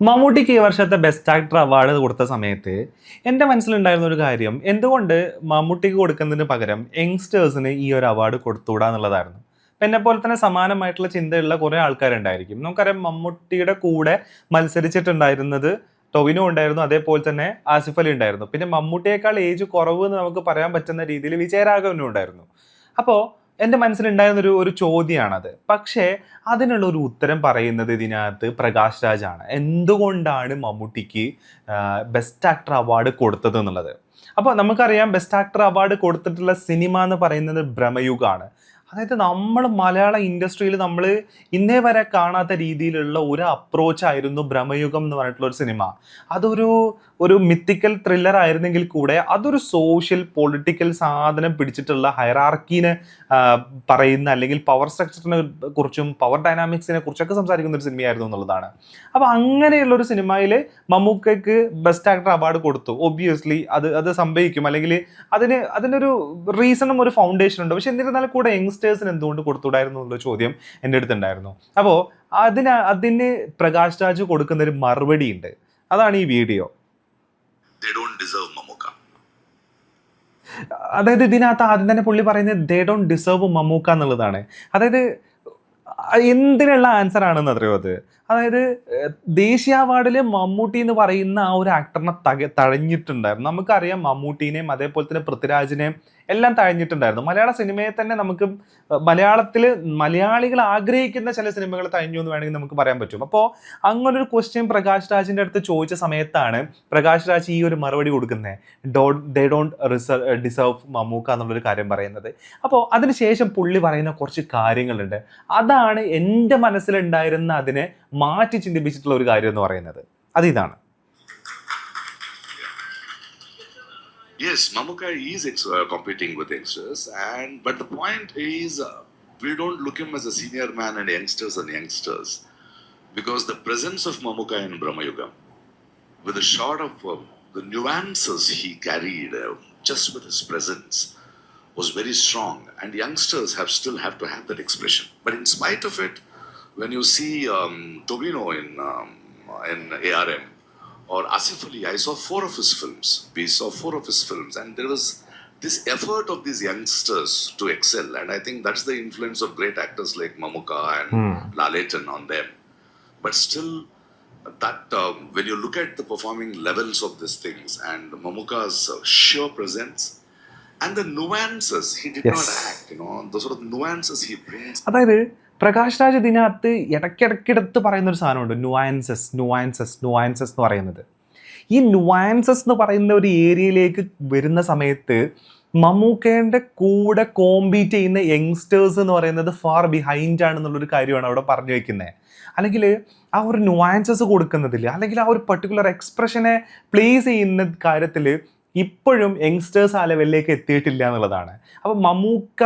മമ്മൂട്ടിക്ക് ഈ വർഷത്തെ ബെസ്റ്റ് ആക്ടർ അവാർഡ് കൊടുത്ത സമയത്ത് എന്റെ മനസ്സിലുണ്ടായിരുന്ന ഒരു കാര്യം എന്തുകൊണ്ട് മമ്മൂട്ടിക്ക് കൊടുക്കുന്നതിന് പകരം യങ്സ്റ്റേഴ്സിന് ഈ ഒരു അവാർഡ് കൊടുത്തുകൂടാ എന്നുള്ളതായിരുന്നു. അപ്പം എന്നെ പോലെ തന്നെ സമാനമായിട്ടുള്ള ചിന്തയുള്ള കുറേ ആൾക്കാരുണ്ടായിരിക്കും. നമുക്കറിയാം മമ്മൂട്ടിയുടെ കൂടെ മത്സരിച്ചിട്ടുണ്ടായിരുന്നത് ടൊവിനോ ഉണ്ടായിരുന്നു അതേപോലെ തന്നെ ആസിഫ് അലി ഉണ്ടായിരുന്നു. പിന്നെ മമ്മൂട്ടിയേക്കാൾ ഏജ് കുറവ് എന്ന് നമുക്ക് പറയാൻ പറ്റുന്ന രീതിയിൽ വിജയരാഘവനും ഉണ്ടായിരുന്നു. അപ്പോൾ എന്റെ മനസ്സിലുണ്ടായിരുന്ന ഒരു ചോദ്യമാണത്. പക്ഷേ അതിനുള്ള ഒരു ഉത്തരം പറയുന്നത് ഇതിനകത്ത് പ്രകാശ് രാജാണ്. എന്തുകൊണ്ടാണ് മമ്മൂട്ടിക്ക് ബെസ്റ്റ് ആക്ടർ അവാർഡ് കൊടുത്തത് എന്നുള്ളത്? അപ്പോൾ നമുക്കറിയാം ബെസ്റ്റ് ആക്ടർ അവാർഡ് കൊടുത്തിട്ടുള്ള സിനിമ എന്ന് പറയുന്നത് ഭ്രമയുഗാണ് അതായത് നമ്മൾ മലയാള ഇൻഡസ്ട്രിയിൽ നമ്മൾ ഇന്നേ വരെ കാണാത്ത രീതിയിലുള്ള ഒരു അപ്രോച്ചായിരുന്നു ഭ്രമയുഗം എന്ന് പറഞ്ഞിട്ടുള്ള ഒരു സിനിമ അതൊരു ഒരു മിത്തിക്കൽ ത്രില്ലർ ആയിരുന്നെങ്കിൽ കൂടെ അതൊരു സോഷ്യൽ പൊളിറ്റിക്കൽ സാധനം പിടിച്ചിട്ടുള്ള ഹൈറാർക്കീനെ പറയുന്ന അല്ലെങ്കിൽ പവർ സ്ട്രക്ചറിനെ കുറിച്ചും പവർ ഡൈനാമിക്സിനെ കുറിച്ചൊക്കെ സംസാരിക്കുന്ന ഒരു സിനിമയായിരുന്നു എന്നുള്ളതാണ്. അപ്പോൾ അങ്ങനെയുള്ള ഒരു സിനിമയിൽ മമ്മൂക്കയ്ക്ക് ബെസ്റ്റ് ആക്ടർ അവാർഡ് കൊടുത്തു. ഒബ്വിയസ്ലി അത് അത് സംഭവിക്കും. അല്ലെങ്കിൽ അതിന് അതിനൊരു റീസണും ഒരു ഫൗണ്ടേഷൻ ഉണ്ട്. പക്ഷെ എന്നിരുന്നാലും കൂടെ യങ്സ്റ്റേഴ്സിന് എന്തുകൊണ്ട് കൊടുത്തുകൂടായിരുന്നു എന്നുള്ള ചോദ്യം എന്റെ അടുത്തുണ്ടായിരുന്നു അപ്പോൾ അതിന് അതിന് പ്രകാശ് രാജ് കൊടുക്കുന്ന ഒരു മറുപടി ഉണ്ട്. അതാണ് ഈ വീഡിയോ. അതായത് ഇതിനകത്ത് ആദ്യം തന്നെ പുള്ളി പറയുന്നത് ദേ ഡോണ്ട് ഡിസേർവ് മമ്മൂക്ക എന്നുള്ളതാണ്. അതായത് എന്തിനുള്ള ആൻസർ ആണെന്ന് അറിയോ അത്. അതായത് ദേശീയ അവാർഡിൽ മമ്മൂട്ടി എന്ന് പറയുന്ന ആ ഒരു ആക്ടറിനെ തക തഴഞ്ഞിട്ടുണ്ടായിരുന്നു. നമുക്കറിയാം മമ്മൂട്ടീനെയും അതേപോലെ തന്നെ പൃഥ്വിരാജിനെയും എല്ലാം തഴഞ്ഞിട്ടുണ്ടായിരുന്നു. മലയാള സിനിമയെ തന്നെ നമുക്ക് മലയാളത്തിൽ മലയാളികൾ ആഗ്രഹിക്കുന്ന ചില സിനിമകൾ തഴഞ്ഞു എന്ന് വേണമെങ്കിൽ നമുക്ക് പറയാൻ പറ്റും. അപ്പോൾ അങ്ങനൊരു ക്വസ്റ്റ്യൻ പ്രകാശ് രാജിന്റെ അടുത്ത് ചോദിച്ച സമയത്താണ് പ്രകാശ് രാജ് ഈ ഒരു മറുപടി കൊടുക്കുന്നത് do they don't reserve deserve Mammukka എന്നുള്ളൊരു കാര്യം പറയുന്നത്. അപ്പോൾ അതിനുശേഷം പുള്ളി പറയുന്ന കുറച്ച് കാര്യങ്ങളുണ്ട്. അതാണ് എന്റെ മനസ്സിലുണ്ടായിരുന്ന അതിനെ മാറ്റി ചിന്തിപ്പിച്ചിട്ടുള്ള ഒരു കാര്യം എന്ന് പറയുന്നത് അത് ഇതാണ് Yes, Mamuka is ex- uh, competing with youngsters, and but the point is, uh, we don't look him as a senior man and youngsters and youngsters, because the presence of Mamuka in Brahmayugam, with a shot of uh, the nuances he carried uh, just with his presence, was very strong, and youngsters have still have to have that expression. But in spite of it, when you see um, Tobino in um, in ARM or Asif Ali, I saw four of his films. We saw four of his films, and there was this effort of these youngsters to excel, and I think that's the influence of great actors like Mamuka and Laletan on them. But still, that um, when you look at the performing levels of these things and Mamuka's uh, sheer presence and the nuances, he did not Yes. act. You know, the sort of nuances he brings. അതായത് പ്രകാശ് രാജ് ഇതിനകത്ത് ഇടയ്ക്കിടയ്ക്കിടത്ത് പറയുന്ന ഒരു സാധനമുണ്ട്. Nuances nuances nuances എന്ന് പറയുന്നത്. ഈ nuances എന്ന് പറയുന്ന ഒരു ഏരിയയിലേക്ക് വരുന്ന സമയത്ത് മമ്മൂക്കേന്റെ കൂടെ കോമ്പീറ്റ് ചെയ്യുന്ന യങ്സ്റ്റേഴ്സ് എന്ന് പറയുന്നത് ഫാർ ബിഹൈൻഡ് ആണെന്നുള്ളൊരു കാര്യമാണ് അവിടെ പറഞ്ഞു വെക്കുന്നത് അല്ലെങ്കിൽ ആ ഒരു നുവാൻസസ് കൊടുക്കുന്നതിൽ അല്ലെങ്കിൽ ആ ഒരു പെർട്ടിക്കുലർ എക്സ്പ്രഷനെ പ്ലേസ് ചെയ്യുന്ന കാര്യത്തിൽ ഇപ്പോഴും യങ്സ്റ്റേഴ്സ് ആ ലെവലിലേക്ക് എത്തിയിട്ടില്ല എന്നുള്ളതാണ്. അപ്പോൾ മമ്മൂക്ക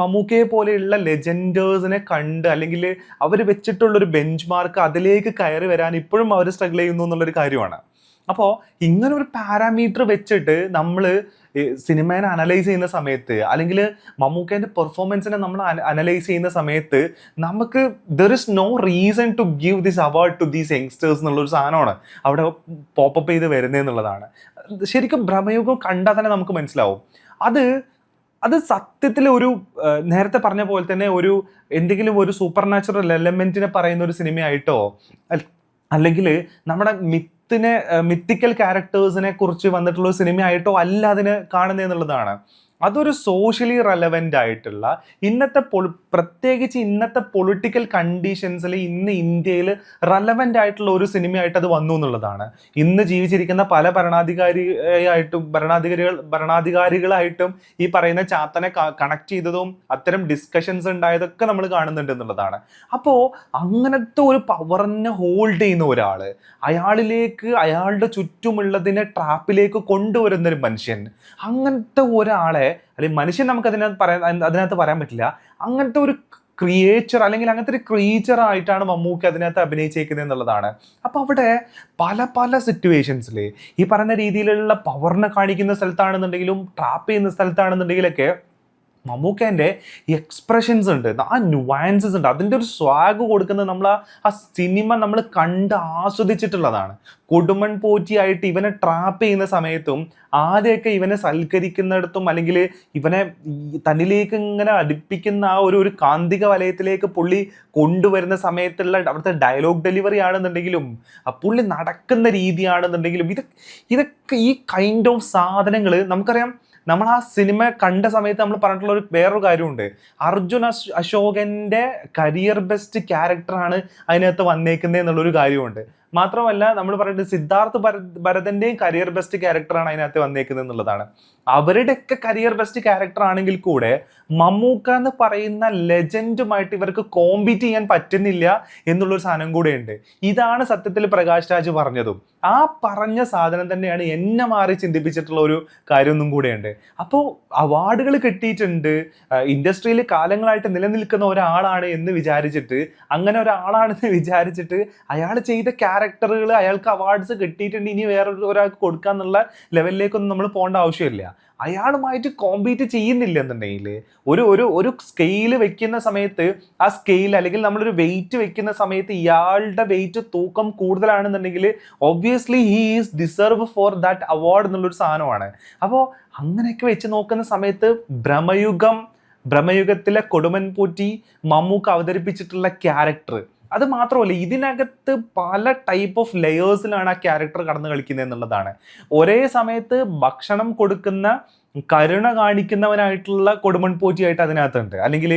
മമ്മൂക്കയെ പോലെയുള്ള ലെജൻഡേഴ്സിനെ കണ്ട് അല്ലെങ്കിൽ അവർ വെച്ചിട്ടുള്ളൊരു ബെഞ്ച് മാർക്ക് അതിലേക്ക് കയറി വരാൻ ഇപ്പോഴും അവർ സ്ട്രഗിൾ ചെയ്യുന്നു എന്നുള്ളൊരു കാര്യമാണ്. അപ്പോൾ ഇങ്ങനെ ഒരു പാരാമീറ്റർ വെച്ചിട്ട് നമ്മൾ സിനിമേനെ അനലൈസ് ചെയ്യുന്ന സമയത്ത് അല്ലെങ്കിൽ മമ്മൂക്കേന്റെ പെർഫോമൻസിനെ നമ്മൾ അനലൈസ് ചെയ്യുന്ന സമയത്ത് നമുക്ക് there is no reason to give this award to these youngsters എന്നുള്ളൊരു സാധനമാണ് അവിടെ പോപ്പപ്പ് ചെയ്ത് വരുന്നതെന്നുള്ളതാണ് ശരിക്കും ഭ്രമയുഗം കണ്ടാൽ തന്നെ നമുക്ക് മനസ്സിലാവും. അത് അത് സത്യത്തിൽ ഒരു നേരത്തെ പറഞ്ഞ പോലെ തന്നെ ഒരു എന്തെങ്കിലും ഒരു സൂപ്പർ നാച്ചുറൽ എലമെന്റിനെ പറയുന്ന ഒരു സിനിമയായിട്ടോ അല്ലെങ്കിൽ നമ്മുടെ മിത്തിനെ മിത്തിക്കൽ ക്യാരക്ടേഴ്സിനെ കുറിച്ച് വന്നിട്ടുള്ള സിനിമയായിട്ടോ അല്ല അതിന് കാണുന്നത് എന്നുള്ളതാണ്. അതൊരു സോഷ്യലി റെലവെന്റ് ആയിട്ടുള്ള ഇന്നത്തെ പൊളി പ്രത്യേകിച്ച് ഇന്നത്തെ പൊളിറ്റിക്കൽ കണ്ടീഷൻസിൽ ഇന്ന് ഇന്ത്യയിൽ റെലവെന്റ് ആയിട്ടുള്ള ഒരു സിനിമയായിട്ട് അത് വന്നു എന്നുള്ളതാണ്. ഇന്ന് ജീവിച്ചിരിക്കുന്ന പല ഭരണാധികാരിയായിട്ടും ഭരണാധികാരികൾ ഭരണാധികാരികളായിട്ടും ഈ പറയുന്ന ചാത്തനെ കണക്ട് ചെയ്തതും അത്തരം ഡിസ്കഷൻസ് ഉണ്ടായതൊക്കെ നമ്മൾ കാണുന്നുണ്ട് എന്നുള്ളതാണ്. അപ്പോൾ അങ്ങനത്തെ ഒരു പവറിനെ ഹോൾഡ് ചെയ്യുന്ന ഒരാൾ അയാളിലേക്ക് അയാളുടെ ചുറ്റുമുള്ളതിനെ ട്രാപ്പിലേക്ക് കൊണ്ടുവരുന്ന ഒരു മനുഷ്യൻ അങ്ങനത്തെ ഒരാളെ അല്ലെങ്കിൽ മനുഷ്യൻ നമുക്ക് അതിനകത്ത് പറയാൻ അതിനകത്ത് പറയാൻ പറ്റില്ല. അങ്ങനത്തെ ഒരു ക്രിയേച്ചർ അല്ലെങ്കിൽ അങ്ങനത്തെ ഒരു ക്രിയേച്ചർ ആയിട്ടാണ് മമ്മൂക്ക് അതിനകത്ത് അഭിനയിച്ചേക്കുന്നത് എന്നുള്ളതാണ്. അപ്പോൾ അവിടെ പല പല സിറ്റുവേഷൻസിൽ ഈ പറയുന്ന രീതിയിലുള്ള പവറിനെ കാണിക്കുന്ന സ്ഥലത്താണെന്നുണ്ടെങ്കിലും ട്രാപ്പ് ചെയ്യുന്ന സ്ഥലത്താണെന്നുണ്ടെങ്കിലൊക്കെ മമ്മൂക്കേന്റെ എക്സ്പ്രഷൻസ് ഉണ്ട്. ആ നുവാൻസസ് ഉണ്ട്. അതിന്റെ ഒരു സ്വാഗ് കൊടുക്കുന്നത് നമ്മൾ ആ സിനിമ നമ്മൾ കണ്ട് ആസ്വദിച്ചിട്ടുള്ളതാണ്. കൊടുമൺ പോറ്റിയായിട്ട് ഇവനെ ട്രാപ്പ് ചെയ്യുന്ന സമയത്തും ആദ്യമൊക്കെ ഇവനെ സൽക്കരിക്കുന്നിടത്തും അല്ലെങ്കിൽ ഇവനെ തന്നിലേക്ക് ഇങ്ങനെ അടുപ്പിക്കുന്ന ആ ഒരു ഒരു കാന്തിക വലയത്തിലേക്ക് പുള്ളി കൊണ്ടുവരുന്ന സമയത്തുള്ള അവിടുത്തെ ഡയലോഗ് ഡെലിവറി ആണെന്നുണ്ടെങ്കിലും ആ പുള്ളി നടക്കുന്ന രീതിയാണെന്നുണ്ടെങ്കിലും ഇത് ഇതൊക്കെ ഈ കൈൻഡ് ഓഫ് സാധനങ്ങൾ നമുക്കറിയാം നമ്മൾ ആ സിനിമ കണ്ട സമയത്ത് നമ്മൾ പറഞ്ഞിട്ടുള്ള ഒരു വേറൊരു കാര്യമുണ്ട്. അർജുൻ അശ് അശോകന്റെ കരിയർ ബെസ്റ്റ് ക്യാരക്ടറാണ് അതിനകത്ത് വന്നേക്കുന്നത് എന്നുള്ളൊരു കാര്യമുണ്ട്. മാത്രമല്ല നമ്മൾ പറയുന്നത് സിദ്ധാർത്ഥ് ഭര- ഭരതന്റെയും കരിയർ ബെസ്റ്റ് ക്യാരക്ടറാണ് അതിനകത്ത് വന്നേക്കുന്നത് എന്നുള്ളതാണ്. അവരുടെയൊക്കെ കരിയർ ബെസ്റ്റ് ക്യാരക്ടർ ആണെങ്കിൽ കൂടെ മമ്മൂക്ക എന്ന് പറയുന്ന ലെജൻഡുമായിട്ട് ഇവർക്ക് കോമ്പീറ്റ് ചെയ്യാൻ പറ്റുന്നില്ല എന്നുള്ളൊരു സാധനം കൂടെയുണ്ട്. ഇതാണ് സത്യത്തിൽ പ്രകാശ് രാജ് പറഞ്ഞതും. ആ പറഞ്ഞ സാധനം തന്നെയാണ് എന്നെ മാറി ചിന്തിപ്പിച്ചിട്ടുള്ള ഒരു കാര്യമൊന്നും കൂടെയുണ്ട്. അപ്പോൾ അവാർഡുകൾ കിട്ടിയിട്ടുണ്ട്. ഇൻഡസ്ട്രിയിൽ കാലങ്ങളായിട്ട് നിലനിൽക്കുന്ന ഒരാളാണ് എന്ന് വിചാരിച്ചിട്ട് അങ്ങനെ ഒരാളാണെന്ന് വിചാരിച്ചിട്ട് അയാൾ ചെയ്ത ക്യാരക്ടറുകൾ അയാൾക്ക് അവാർഡ്സ് കിട്ടിയിട്ടുണ്ട് ഇനി വേറെ ഒരാൾക്ക് കൊടുക്കാന്നുള്ള ലെവലിലേക്കൊന്നും നമ്മൾ പോകേണ്ട ആവശ്യമില്ല. അയാളുമായിട്ട് കോമ്പീറ്റ് ചെയ്യുന്നില്ല എന്നുണ്ടെങ്കിൽ ഒരു ഒരു ഒരു സ്കെയിൽ വെക്കുന്ന സമയത്ത് ആ സ്കെയിൽ അല്ലെങ്കിൽ നമ്മളൊരു വെയിറ്റ് വെക്കുന്ന സമയത്ത് ഇയാളുടെ വെയിറ്റ് തൂക്കം കൂടുതലാണെന്നുണ്ടെങ്കിൽ obviously he is deserve for that award എന്നുള്ളൊരു സാധനമാണ്. അപ്പോൾ അങ്ങനെയൊക്കെ വെച്ച് നോക്കുന്ന സമയത്ത് ഭ്രമയുഗം ഭ്രമയുഗത്തിലെ കൊടുമൻ പൂറ്റി മമ്മൂക്ക് അവതരിപ്പിച്ചിട്ടുള്ള ക്യാരക്ടർ അത് മാത്രമല്ല ഇതിനകത്ത് പല ടൈപ്പ് ഓഫ് ലെയേഴ്സിലാണ് ആ ക്യാരക്ടർ കടന്നു കളിക്കുന്നത് എന്നുള്ളതാണ്. ഒരേ സമയത്ത് ഭക്ഷണം കൊടുക്കുന്ന കരുണ കാണിക്കുന്നവനായിട്ടുള്ള കൊടുമൺ പോറ്റിയായിട്ട് അതിനകത്തുണ്ട്. അല്ലെങ്കിൽ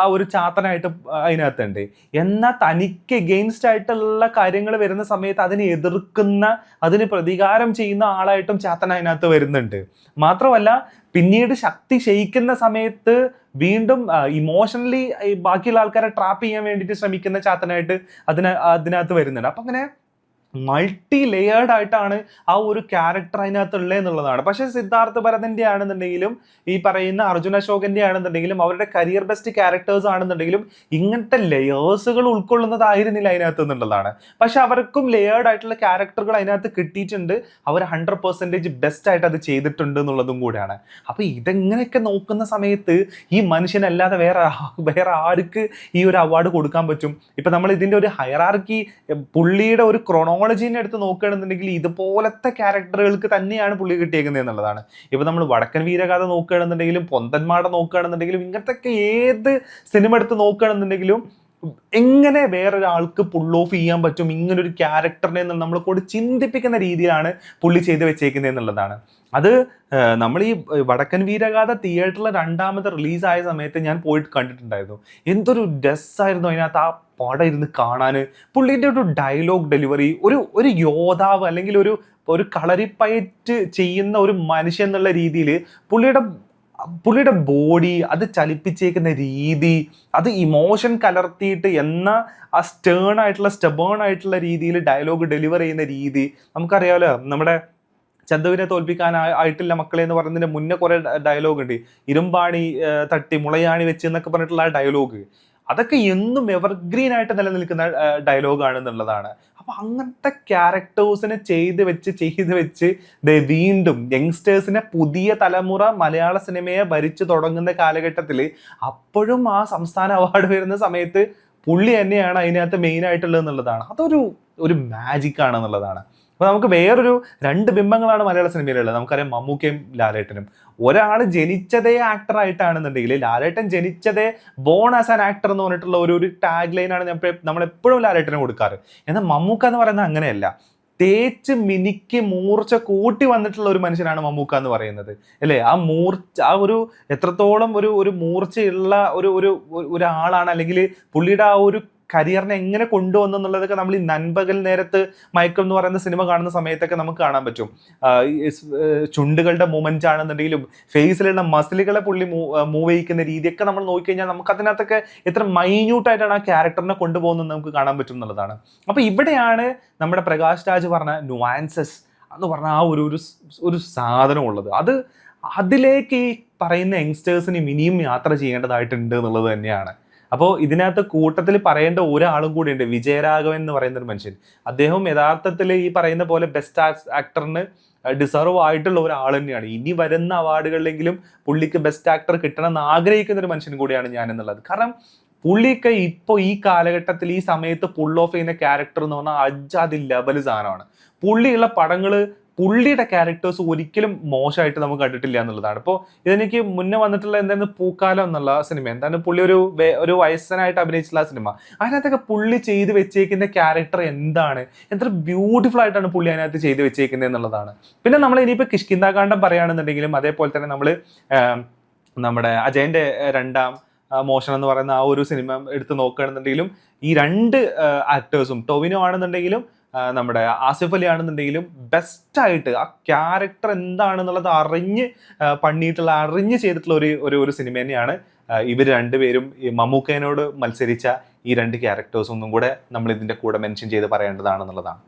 ആ ഒരു ചാത്തനായിട്ട് അതിനകത്തുണ്ട്. എന്നാൽ തനിക്ക് എഗെയിൻസ്റ്റ് ആയിട്ടുള്ള കാര്യങ്ങൾ വരുന്ന സമയത്ത് അതിനെ എതിർക്കുന്ന അതിന് പ്രതികാരം ചെയ്യുന്ന ആളായിട്ടും ചാത്തൻ അതിനകത്ത് വരുന്നുണ്ട്. മാത്രമല്ല പിന്നീട് ശക്തി ക്ഷയിക്കുന്ന സമയത്ത് വീണ്ടും ഇമോഷണലി ബാക്കിയുള്ള ആൾക്കാരെ ട്രാപ്പ് ചെയ്യാൻ വേണ്ടിയിട്ട് ശ്രമിക്കുന്ന ചാത്തനായിട്ട് അതിന് അതിനകത്ത് വരുന്നുണ്ട്. അപ്പം അങ്ങനെ മൾട്ടി ലെയേർഡ് ആയിട്ടാണ് ആ ഒരു ക്യാരക്ടർ അതിനകത്ത് ഉള്ളത് എന്നുള്ളതാണ്. പക്ഷേ സിദ്ധാർത്ഥ ഭരതന്റെ ആണെന്നുണ്ടെങ്കിലും ഈ പറയുന്ന അർജുന അശോകന്റെ ആണെന്നുണ്ടെങ്കിലും അവരുടെ കരിയർ ബെസ്റ്റ് ക്യാരക്ടേഴ്സ് ആണെന്നുണ്ടെങ്കിലും ഇങ്ങനത്തെ ലെയേഴ്സുകൾ ഉൾക്കൊള്ളുന്നതായിരുന്നില്ല അതിനകത്ത് എന്നുള്ളതാണ്. പക്ഷെ അവർക്കും ലെയേർഡ് ആയിട്ടുള്ള ക്യാരക്ടറുകൾ അതിനകത്ത് കിട്ടിയിട്ടുണ്ട്. അവർ ഹൺഡ്രഡ് പെർസെന്റേജ് ബെസ്റ്റ് ആയിട്ട് അത് ചെയ്തിട്ടുണ്ട് എന്നുള്ളതും കൂടിയാണ്. അപ്പോൾ ഇതെങ്ങനെയൊക്കെ നോക്കുന്ന സമയത്ത് ഈ മനുഷ്യനല്ലാതെ വേറെ വേറെ ആർക്ക് ഈ ഒരു അവാർഡ് കൊടുക്കാൻ പറ്റും? ഇപ്പം നമ്മൾ ഇതിന്റെ ഒരു ഹയറാർക്കി പുള്ളിയുടെ ഒരു ക്രൊണോളജീനെ എടുത്ത് നോക്കുകയാണെന്നുണ്ടെങ്കിൽ ഇതുപോലത്തെ ക്യാരക്ടറുകൾക്ക് തന്നെയാണ് പുള്ളി കിട്ടിയേക്കുന്നത് എന്നുള്ളതാണ്. ഇപ്പം നമ്മൾ വടക്കൻ വീരഗാഥ നോക്കുകയാണെന്നുണ്ടെങ്കിലും പൊന്തന്മാട നോക്കുകയാണെന്നുണ്ടെങ്കിലും ഇങ്ങനത്തെ ഏത് സിനിമ എടുത്ത് നോക്കുകയാണെന്നുണ്ടെങ്കിലും എങ്ങനെ വേറൊരാൾക്ക് പുൾ ഓഫ് ചെയ്യാൻ പറ്റും? ഇങ്ങനെ ഒരു ക്യാരക്ടറിനെ നമ്മൾ കൂടി ചിന്തിപ്പിക്കുന്ന രീതിയിലാണ് പുള്ളി ചെയ്ത് വെച്ചേക്കുന്നത് എന്നുള്ളതാണ്. അത് നമ്മൾ ഈ വടക്കൻ വീരഗാഥ തിയേറ്ററിൽ രണ്ടാമത് റിലീസായ സമയത്ത് ഞാൻ പോയിട്ട് കണ്ടിട്ടുണ്ടായിരുന്നു. എന്തൊരു ഡ്രസ്സായിരുന്നു അതിനകത്ത് ആ പടം ഇരുന്ന് കാണാൻ പുള്ളിന്റെ ഒരു ഡയലോഗ് ഡെലിവറി ഒരു ഒരു യോദ്ധാവ് അല്ലെങ്കിൽ ഒരു ഒരു കളരിപ്പയറ്റ് ചെയ്യുന്ന ഒരു മനുഷ്യൻ എന്നുള്ള രീതിയിൽ പുള്ളിയുടെ പുള്ളിയുടെ ബോഡി അത് ചലിപ്പിച്ചേക്കുന്ന രീതി അത് ഇമോഷൻ കലർത്തിയിട്ട് എന്ന ആ സ്റ്റേൺ ആയിട്ടുള്ള സ്റ്റബേൺ ആയിട്ടുള്ള രീതിയിൽ ഡയലോഗ് ഡെലിവർ ചെയ്യുന്ന രീതി. നമുക്കറിയാമല്ലോ നമ്മുടെ ചന്തുവിനെ തോൽപ്പിക്കാൻ ആയിട്ടില്ല മക്കളെ എന്ന് പറയുന്നതിന് മുന്നേ കുറെ ഡയലോഗ് ഉണ്ട്. ഇരുമ്പാണി തട്ടി മുളയാണി വെച്ച് എന്നൊക്കെ പറഞ്ഞിട്ടുള്ള ആ ഡയലോഗ് അതൊക്കെ എന്നും എവർഗ്രീൻ ആയിട്ട് നിലനിൽക്കുന്ന ഡയലോഗാണ് എന്നുള്ളതാണ് അപ്പൊ അങ്ങനത്തെ ക്യാരക്ടേഴ്സിനെ ചെയ്ത് വെച്ച് ചെയ്ത് വെച്ച് ദേ വീണ്ടും യങ്സ്റ്റേഴ്സിനെ പുതിയ തലമുറ മലയാള സിനിമയെ ഭരിച്ചു തുടങ്ങുന്ന കാലഘട്ടത്തിൽ അപ്പോഴും ആ സംസ്ഥാന അവാർഡ് വരുന്ന സമയത്ത് പുള്ളി തന്നെയാണ് അതിനകത്ത് മെയിൻ ആയിട്ടുള്ളത് എന്നുള്ളതാണ് അതൊരു ഒരു മാജിക് ആണ് എന്നുള്ളതാണ് അപ്പൊ നമുക്ക് വേറൊരു രണ്ട് ബിംബങ്ങളാണ് മലയാള സിനിമയിലുള്ളത്. നമുക്കറിയാം മമ്മൂക്കയും ലാലേട്ടനും. ഒരാൾ ജനിച്ചതേ ആക്ടർ ആയിട്ടാണെന്നുണ്ടെങ്കിൽ ലാലേട്ടൻ ജനിച്ചതേ ബോൺ ആസ് ആൻ ആക്ടർ എന്ന് പറഞ്ഞിട്ടുള്ള ഒരു ഒരു ടാഗ് ലൈനാണ് നമ്മൾ എപ്പോഴും ലാലേട്ടനെ കൊടുക്കാറ്. എന്നാൽ മമ്മൂക്ക എന്ന് പറയുന്നത് അങ്ങനെയല്ല. തേച്ച് മിനിക്ക് മൂർച്ച കൂട്ടി വന്നിട്ടുള്ള ഒരു മനുഷ്യനാണ് മമ്മൂക്ക എന്ന് പറയുന്നത്. അല്ലേ? ആ മൂർച്ച ആ ഒരു എത്രത്തോളം ഒരു ഒരു മൂർച്ചയുള്ള ഒരു ഒരു- ഒരാളാണ് അല്ലെങ്കിൽ പുള്ളിയുടെ ആ ഒരു കരിയറിനെ എങ്ങനെ കൊണ്ടുവന്നു എന്നുള്ളതൊക്കെ നമ്മൾ ഈ നൻപകൽ നേരത്ത് മയക്കം എന്ന് പറയുന്ന സിനിമ കാണുന്ന സമയത്തൊക്കെ നമുക്ക് കാണാൻ പറ്റും. ചുണ്ടുകളുടെ മൂമെന്റ് ആണെന്നുണ്ടെങ്കിലും ഫേസിലുള്ള മസിലുകളെ പുള്ളി മൂവ് ചെയ്യിക്കുന്ന രീതിയൊക്കെ നമ്മൾ നോക്കിക്കഴിഞ്ഞാൽ നമുക്ക് അതിനകത്തൊക്കെ എത്ര മൈന്യൂട്ടായിട്ടാണ് ആ ക്യാരക്ടറിനെ കൊണ്ടുപോകുന്നത് നമുക്ക് കാണാൻ പറ്റും എന്നുള്ളതാണ്. അപ്പൊ ഇവിടെയാണ് നമ്മുടെ പ്രകാശ് രാജ് പറഞ്ഞ നുവാൻസസ് എന്ന് പറഞ്ഞ ആ ഒരു ഒരു സാധനം ഉള്ളത്. അത് അതിലേക്ക് ഈ പറയുന്ന യങ്സ്റ്റേഴ്സിന് ഇനിയും യാത്ര ചെയ്യേണ്ടതായിട്ടുണ്ട് എന്നുള്ളത് തന്നെയാണ്. അപ്പോൾ ഇതിനകത്ത് കൂട്ടത്തിൽ പറയേണ്ട ഒരാളും കൂടി ഉണ്ട് വിജയരാഘവൻ എന്ന് പറയുന്ന ഒരു മനുഷ്യൻ. അദ്ദേഹം യഥാർത്ഥത്തിൽ ഈ പറയുന്ന പോലെ ബെസ്റ്റ് ആക്ടറിന് ഡിസർവ് ആയിട്ടുള്ള ഒരാൾ തന്നെയാണ്. ഇനി വരുന്ന അവാർഡുകളിലെങ്കിലും പുള്ളിക്ക് ബെസ്റ്റ് ആക്ടർ കിട്ടണം എന്ന് ആഗ്രഹിക്കുന്ന ഒരു മനുഷ്യൻ കൂടിയാണ് ഞാൻ എന്നുള്ളത്. കാരണം പുള്ളിയൊക്കെ ഇപ്പോൾ ഈ കാലഘട്ടത്തിൽ ഈ സമയത്ത് പുൾ ഓഫ് ചെയ്യുന്ന ക്യാരക്ടർ എന്ന് പറഞ്ഞാൽ അജാതി ലെവൽ സാധനമാണ്. പുള്ളിയുള്ള പടങ്ങൾ പുള്ളിയുടെ ക്യാരക്ടേഴ്സ് ഒരിക്കലും മോശമായിട്ട് നമുക്ക് കണ്ടിട്ടില്ല എന്നുള്ളതാണ്. ഇപ്പോൾ ഇതെനിക്ക് മുന്നേ വന്നിട്ടുള്ള എന്തായിരുന്നു പൂക്കാലം എന്നുള്ള സിനിമ എന്താണ് പുള്ളി ഒരു ഒരു വയസ്സനായിട്ട് അഭിനയിച്ചിട്ടുള്ള സിനിമ അതിനകത്തൊക്കെ പുള്ളി ചെയ്ത് വെച്ചേക്കുന്ന ക്യാരക്ടർ എന്താണ്? എത്ര ബ്യൂട്ടിഫുൾ ആയിട്ടാണ് പുള്ളി അതിനകത്ത് ചെയ്ത് വെച്ചേക്കുന്നത് എന്നുള്ളതാണ്. പിന്നെ നമ്മൾ ഇനിയിപ്പോൾ കിഷ്കിന്താകാന്ഡം പറയുകയാണെന്നുണ്ടെങ്കിലും അതേപോലെ തന്നെ നമ്മൾ നമ്മുടെ അജയന്റെ രണ്ടാം മോഷൻ എന്ന് പറയുന്ന ആ ഒരു സിനിമ എടുത്ത് നോക്കുകയാണെന്നുണ്ടെങ്കിലും ഈ രണ്ട് ആക്ടേഴ്സും ടൊവിനോ ആണെന്നുണ്ടെങ്കിലും നമ്മുടെ ആസിഫ് അലി ആണെന്നുണ്ടെങ്കിലും ബെസ്റ്റായിട്ട് ആ ക്യാരക്ടർ എന്താണെന്നുള്ളത് അറിഞ്ഞ് പണിയിട്ടുള്ള അറിഞ്ഞ് ചെയ്തിട്ടുള്ള ഒരു ഒരു ഒരു സിനിമ തന്നെയാണ്. ഇവർ രണ്ടുപേരും ഈ മമ്മൂക്കേനോട് മത്സരിച്ച ഈ രണ്ട് ക്യാരക്ടേഴ്സ് ഒന്നും കൂടെ നമ്മൾ ഇതിന്റെ കൂടെ മെൻഷൻ ചെയ്ത് പറയേണ്ടതാണെന്നുള്ളതാണ്.